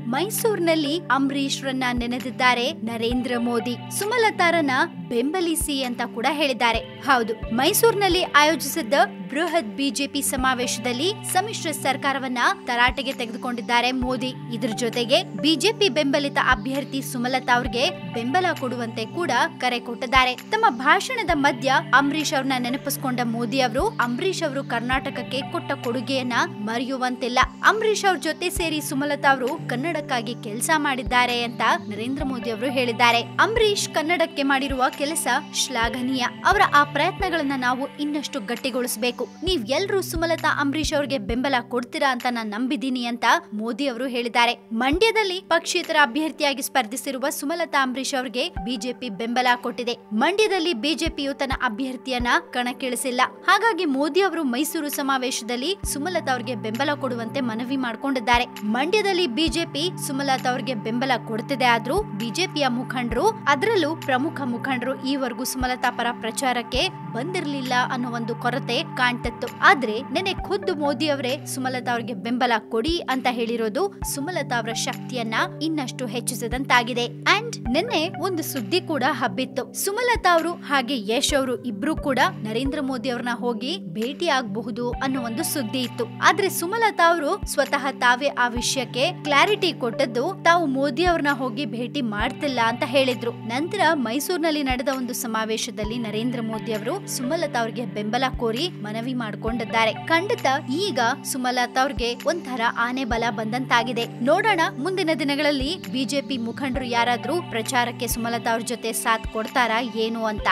ಮೈಸೂರಿನಲ್ಲಿ ಅಂಬರೀಶ್ರನ್ನ ನೆನೆದಿದ್ದಾರೆ ನರೇಂದ್ರ ಮೋದಿ. ಸುಮಲತಾರನ್ನ ಬೆಂಬಲಿಸಿ ಅಂತ ಕೂಡ ಹೇಳಿದ್ದಾರೆ. ಹೌದು, ಮೈಸೂರಿನಲ್ಲಿ ಆಯೋಜಿಸಿದ್ದ ಬೃಹತ್ ಬಿಜೆಪಿ ಸಮಾವೇಶದಲ್ಲಿ ಸಮ್ಮಿಶ್ರ ಸರ್ಕಾರವನ್ನ ತರಾಟೆಗೆ ತೆಗೆದುಕೊಂಡಿದ್ದಾರೆ ಮೋದಿ. ಇದ್ರ ಜೊತೆಗೆ ಬಿಜೆಪಿ ಬೆಂಬಲಿತ ಅಭ್ಯರ್ಥಿ ಸುಮಲತಾ ಅವ್ರಿಗೆ ಬೆಂಬಲ ಕೊಡುವಂತೆ ಕೂಡ ಕರೆ ಕೊಟ್ಟಿದ್ದಾರೆ. ತಮ್ಮ ಭಾಷಣದ ಮಧ್ಯ ಅಂಬರೀಷ್ ಅವ್ರನ್ನ ನೆನಪಿಸಿಕೊಂಡ ಮೋದಿ ಅವರು ಅಂಬರೀಷ್ ಅವರು ಕರ್ನಾಟಕಕ್ಕೆ ಕೊಟ್ಟ ಕೊಡುಗೆಯನ್ನ ಮರೆಯುವಂತಿಲ್ಲ. ಅಂಬರೀಷ್ ಅವ್ರ ಜೊತೆ ಸೇರಿ ಸುಮಲತಾ ಅವರು ಕನ್ನಡಕ್ಕಾಗಿ ಕೆಲಸ ಮಾಡಿದ್ದಾರೆ ಅಂತ ನರೇಂದ್ರ ಮೋದಿ ಅವರು ಹೇಳಿದ್ದಾರೆ. ಅಂಬರೀಶ್ ಕನ್ನಡಕ್ಕೆ ಮಾಡಿರುವ ಕೆಲಸ ಶ್ಲಾಘನೀಯ. ಅವರ ಆ ಪ್ರಯತ್ನಗಳನ್ನ ನಾವು ಇನ್ನಷ್ಟು ಗಟ್ಟಿಗೊಳಿಸಬೇಕು. ನೀವ್ ಎಲ್ರೂ ಸುಮಲತಾ ಅಂಬರೀಶ್ ಅವರಿಗೆ ಬೆಂಬಲ ಕೊಡ್ತೀರಾ ಅಂತ ನಾನು ನಂಬಿದ್ದೀನಿ ಅಂತ ಮೋದಿ ಅವರು ಹೇಳಿದ್ದಾರೆ. ಮಂಡ್ಯದಲ್ಲಿ ಪಕ್ಷೇತರ ಅಭ್ಯರ್ಥಿಯಾಗಿ ಸ್ಪರ್ಧಿಸಿರುವ ಸುಮಲತಾ ಅಂಬರೀಶ್ ಅವರಿಗೆ ಬಿಜೆಪಿ ಬೆಂಬಲ ಕೊಟ್ಟಿದೆ. ಮಂಡ್ಯದಲ್ಲಿ ಬಿಜೆಪಿಯು ತನ್ನ ಅಭ್ಯರ್ಥಿಯನ್ನ ಕಣಕ್ಕಿಳಿಸಿಲ್ಲ. ಹಾಗಾಗಿ ಮೋದಿ ಅವರು ಮೈಸೂರು ಸಮಾವೇಶದಲ್ಲಿ ಸುಮಲತಾ ಅವರಿಗೆ ಬೆಂಬಲ ಕೊಡುವಂತೆ ಮನವಿ ಮಾಡಿಕೊಂಡಿದ್ದಾರೆ. ಮಂಡ್ಯದಲ್ಲಿ ಬಿಜೆಪಿ ಸುಮಲತಾ ಅವರಿಗೆ ಬೆಂಬಲ ಕೊಡ್ತಿದೆ ಆದ್ರೂ ಬಿಜೆಪಿಯ ಮುಖಂಡರು, ಅದರಲ್ಲೂ ಪ್ರಮುಖ ಮುಖಂಡರು ಈವರೆಗೂ ಸುಮಲತಾ ಪರ ಪ್ರಚಾರಕ್ಕೆ ಬಂದಿರಲಿಲ್ಲ ಅನ್ನೋ ಒಂದು ಕೊರತೆ ಕಾಣ್ತಿತ್ತು. ಆದ್ರೆ ನೆನೆ ಖುದ್ದು ಮೋದಿ ಅವರೇ ಸುಮಲತಾ ಅವರಿಗೆ ಬೆಂಬಲ ಕೊಡಿ ಅಂತ ಹೇಳಿರೋದು ಸುಮಲತಾ ಅವರ ಶಕ್ತಿಯನ್ನ ಇನ್ನಷ್ಟು ಹೆಚ್ಚಿಸಿದಂತಾಗಿದೆ. ಅಂಡ್ ನಿನ್ನೆ ಒಂದು ಸುದ್ದಿ ಕೂಡ ಹಬ್ಬಿತ್ತು. ಸುಮಲತಾ ಅವರು ಹಾಗೆ ಯಶ್ ಅವರು ಇಬ್ರು ಕೂಡ ನರೇಂದ್ರ ಮೋದಿ ಅವ್ರನ್ನ ಹೋಗಿ ಭೇಟಿ ಆಗಬಹುದು ಅನ್ನೋ ಒಂದು ಸುದ್ದಿ ಇತ್ತು. ಆದ್ರೆ ಸುಮಲತಾ ಅವರು ಸ್ವತಃ ತಾವೇ ಆ ವಿಷಯಕ್ಕೆ ಕ್ಲಾರಿಟಿ ಕೊಟ್ಟದ್ದು ತಾವು ಮೋದಿ ಅವ್ರನ್ನ ಹೋಗಿ ಭೇಟಿ ಮಾಡ್ತಿಲ್ಲ ಅಂತ ಹೇಳಿದ್ರು. ನಂತರ ಮೈಸೂರಿನಲ್ಲಿ ನಡೆದ ಒಂದು ಸಮಾವೇಶದಲ್ಲಿ ನರೇಂದ್ರ ಮೋದಿ ಅವರು ಸುಮಲತಾ ಅವ್ರಿಗೆ ಬೆಂಬಲ ಕೋರಿ ಮನವಿ ಮಾಡಿಕೊಂಡಿದ್ದಾರೆ. ಖಂಡಿತ ಈಗ ಸುಮಲತಾ ಅವ್ರಿಗೆ ಒಂಥರ ಆನೆ ಬಲ ಬಂದಂತಾಗಿದೆ. ನೋಡೋಣ ಮುಂದಿನ ದಿನಗಳಲ್ಲಿ ಬಿಜೆಪಿ ಮುಖಂಡರು ಯಾರಾದ್ರೂ ಪ್ರಚಾರಕ್ಕೆ ಸುಮಲತಾ ಅವ್ರ ಜೊತೆ ಸಾಥ್ ಕೊಡ್ತಾರಾ, ಏನು ಅಂತ.